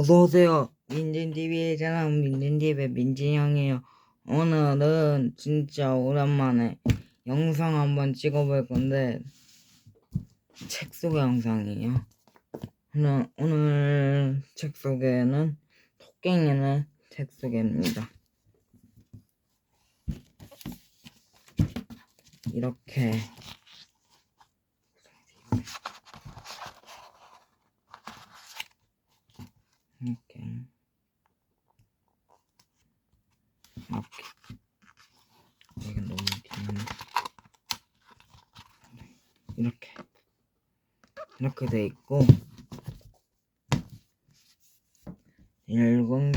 어서오세요. 민진TV의 자랑 민진TV의 민진형이에요. 오늘은 진짜 오랜만에 영상 한번 찍어볼 건데, 책 소개 영상이에요. 오늘, 오늘 책 소개는 토깽이는 책 소개입니다. 이렇게 이렇게 이렇게 이게 너무 긴데 이렇게 이렇게 돼 있고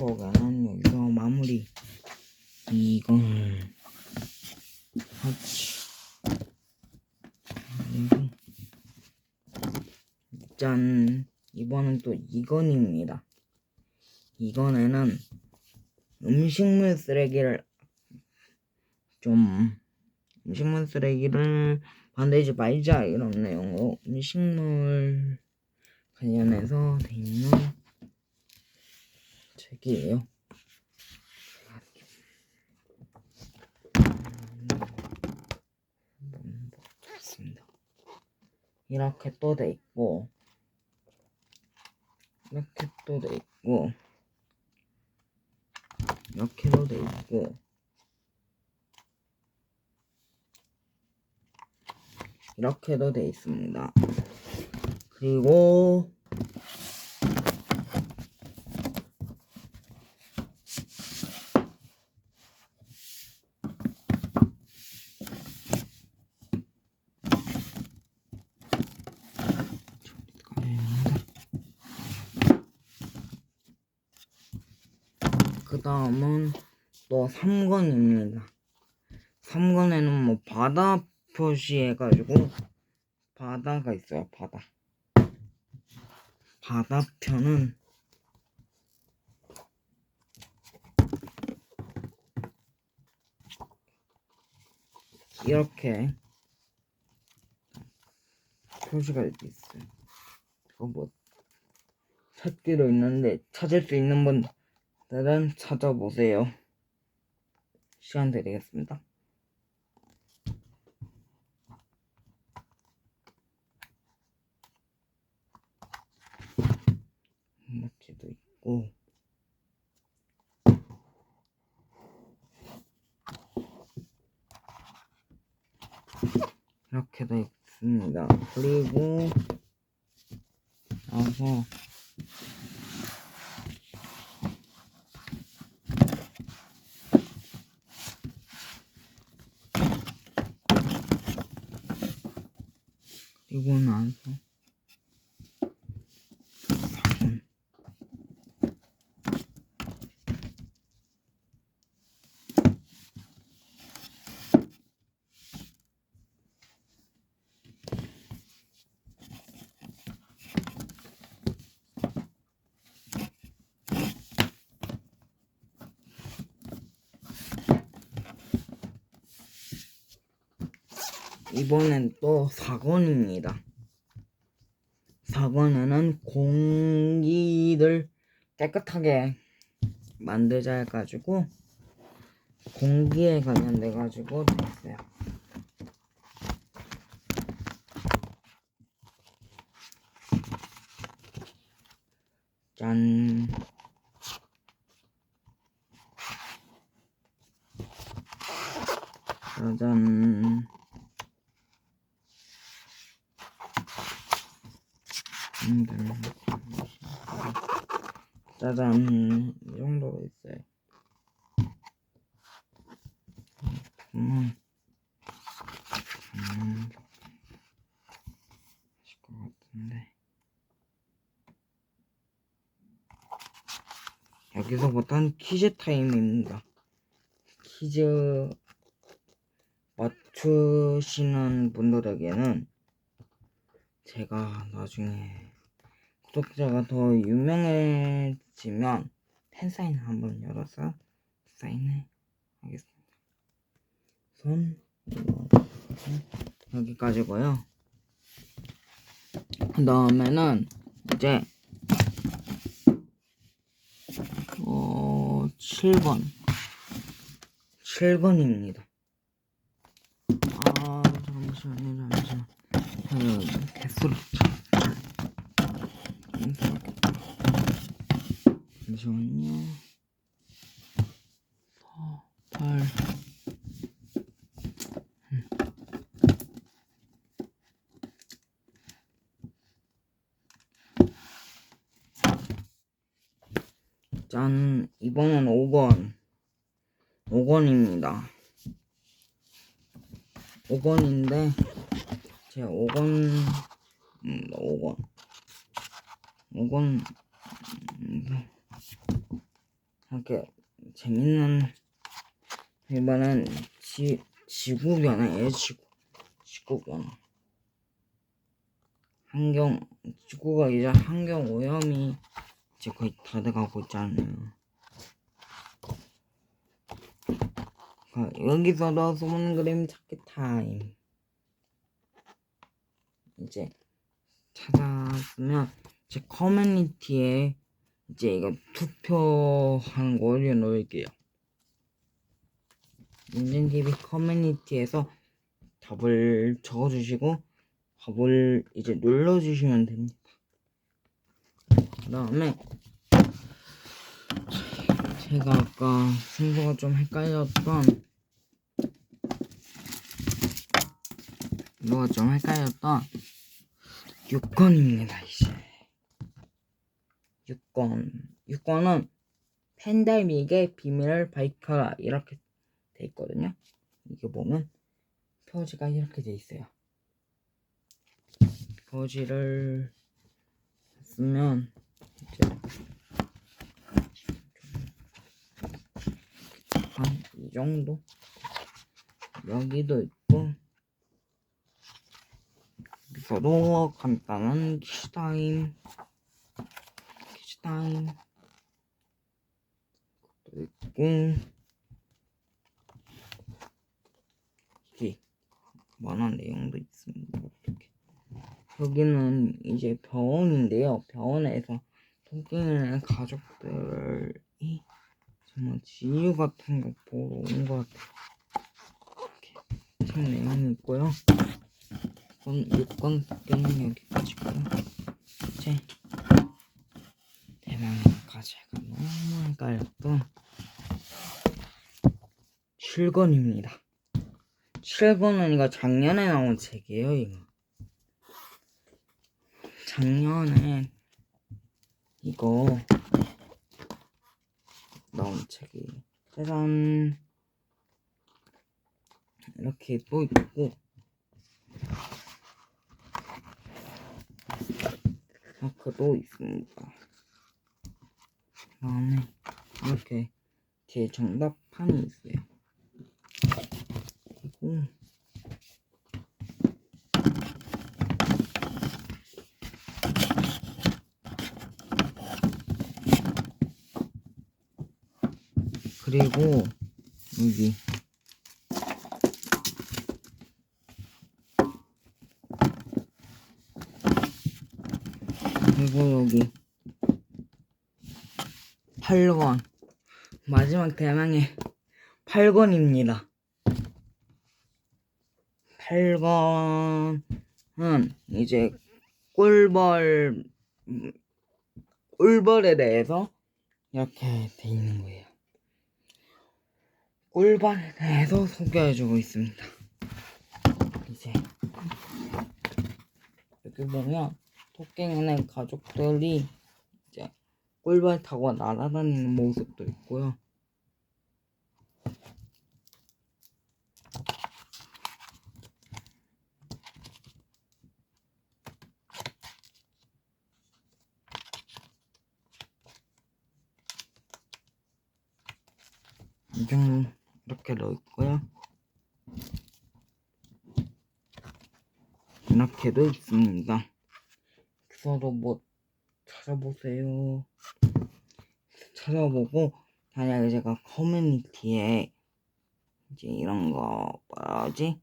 소개는 여기서 마무리. 이걸 하치 짠. 이번엔 또 이건입니다. 이건에는 음식물 쓰레기를 좀 음식물 쓰레기를 만들지 말자 이런 내용으로 음식물 관련해서 돼 있는 책이에요. 보겠습니다. 이렇게 또 돼 있고 이렇게 또 돼 있고 이렇게도 돼 있고 이렇게도 돼 있습니다. 그리고 그 다음은 또 3권입니다. 3권에는 뭐 바다 표시해가지고 바다가 있어요. 바다. 바다편은 이렇게 표시가 이렇게 있어요. 이거 뭐 찾기로 있는데 찾을 수 있는 분들은 찾아보세요. 시간 드리겠습니다. 마치도 있고 이렇게 돼 있습니다. 그리고 나서 그리고 나서 이번엔 또 4권입니다. 4권에는 공기를 깨끗하게 만들자 해가지고 공기에 관련돼 가지고 됐어요. 짠. 짜잔. 음, 짜잔 이 정도로 있어요. 음, 음, 하실 것 같은데 여기서부터는 퀴즈 타임입니다. 퀴즈 맞추시는 분들에게는 제가 나중에 구독자가 더 유명해지면 팬사인 한번 열어서 사인을 하겠습니다. 손 여기까지고요. 그 다음에는 이제 7번. 7번입니다. 아 잠시만요 잠시만 그 개수를 잠시만요 4 8 짠, 이번엔 5번. 5번입니다. 5번인데, 제가 5번, 음, 5번. 5번, 음, 이렇게 재밌는, 이번엔 지, 지구 변화예요, 지구. 지구 변화. 환경, 지구가 이제 환경 오염이 이제 거의 다 돼가고 있잖아요. 아, 여기서도 숨은 그림 찾기 타임. 이제 찾았으면 제 커뮤니티에 이제 이거 투표하는 거 올려놓을게요. 민준TV 커뮤니티에서 답을 적어주시고 답을 이제 눌러주시면 됩니다. 그 다음에 제가 아까 순서가 좀 헷갈렸던 뭐가 좀 헷갈렸던 6권입니다 이제 6권. 6권은 팬데믹의 비밀을 밝혀라. 이렇게 돼 있거든요. 이게 보면 표지가 이렇게 돼 있어요. 표지를 쓰면 한 이 정도? 여기도 있고 여기서도 간단한 키타임 키타임 도 있고 이게 만한 내용도 있습니다 이렇게 여기는 이제 병원인데요 병원에서 토끼는 가족들이 정말 지유 같은 거 보러 온 것 같아요. 이렇게 책 내용이 있고요. 그럼 6권 토끼는 여기까지고요. 이제 대망과 제가 너무 헷갈렸던 7권입니다. 7권은 이거 작년에 나온 책이에요, 이거. 작년에 이거 나온 책이 짜잔 이렇게 또 있고 마크도 있습니다. 그 다음에 이렇게 뒤에 정답판이 있어요. 그리고 여기 그리고 여기 8권 마지막 대망의 8권입니다 8권은 이제 꿀벌 음, 꿀벌에 대해서 이렇게 돼 있는 거예요 꿀벌에 대해서 소개해주고 있습니다. 이제 여기 보면 토끼네 가족들이 이제 꿀벌 타고 날아다니는 모습도 있고요. 이정 이렇게 넣었고요. 이렇게도 있습니다. 그래도 뭐 찾아보세요. 찾아보고 만약에 제가 커뮤니티에 이제 이런 거 뭐라지?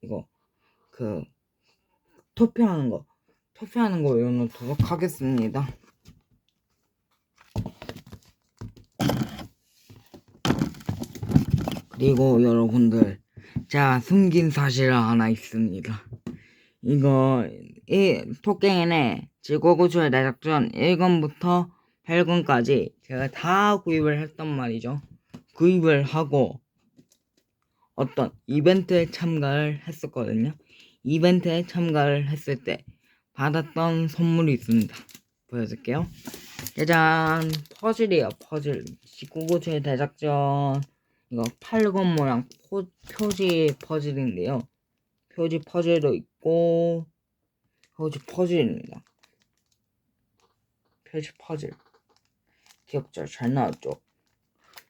이거 그 투표하는 거 투표하는 거 외워놓도록 하겠습니다. 그리고 여러분들 제가 숨긴 사실 하나 있습니다. 이거 이 토깽이네 지구구조의 대작전 1권부터 8권까지 제가 다 구입을 했단 말이죠. 구입을 하고 어떤 이벤트에 참가를 했었거든요. 이벤트에 참가를 했을 때 받았던 선물이 있습니다. 보여줄게요. 짜잔 퍼즐이에요 퍼즐 19구조의 대작전 이거 8권 모양 포, 표지 퍼즐인데요. 표지 퍼즐도 있고 표지 퍼즐입니다. 표지 퍼즐 귀엽죠? 잘 나왔죠?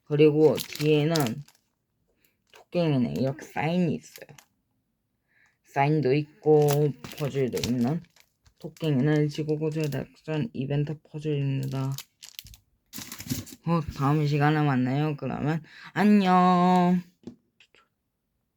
그리고 뒤에는 토깽이네 이렇게 사인이 있어요. 사인도 있고 퍼즐도 있는 토깽이는 지구구조의 작전 이벤트 퍼즐입니다. 어, 다음 시간에 만나요. 그러면 안녕.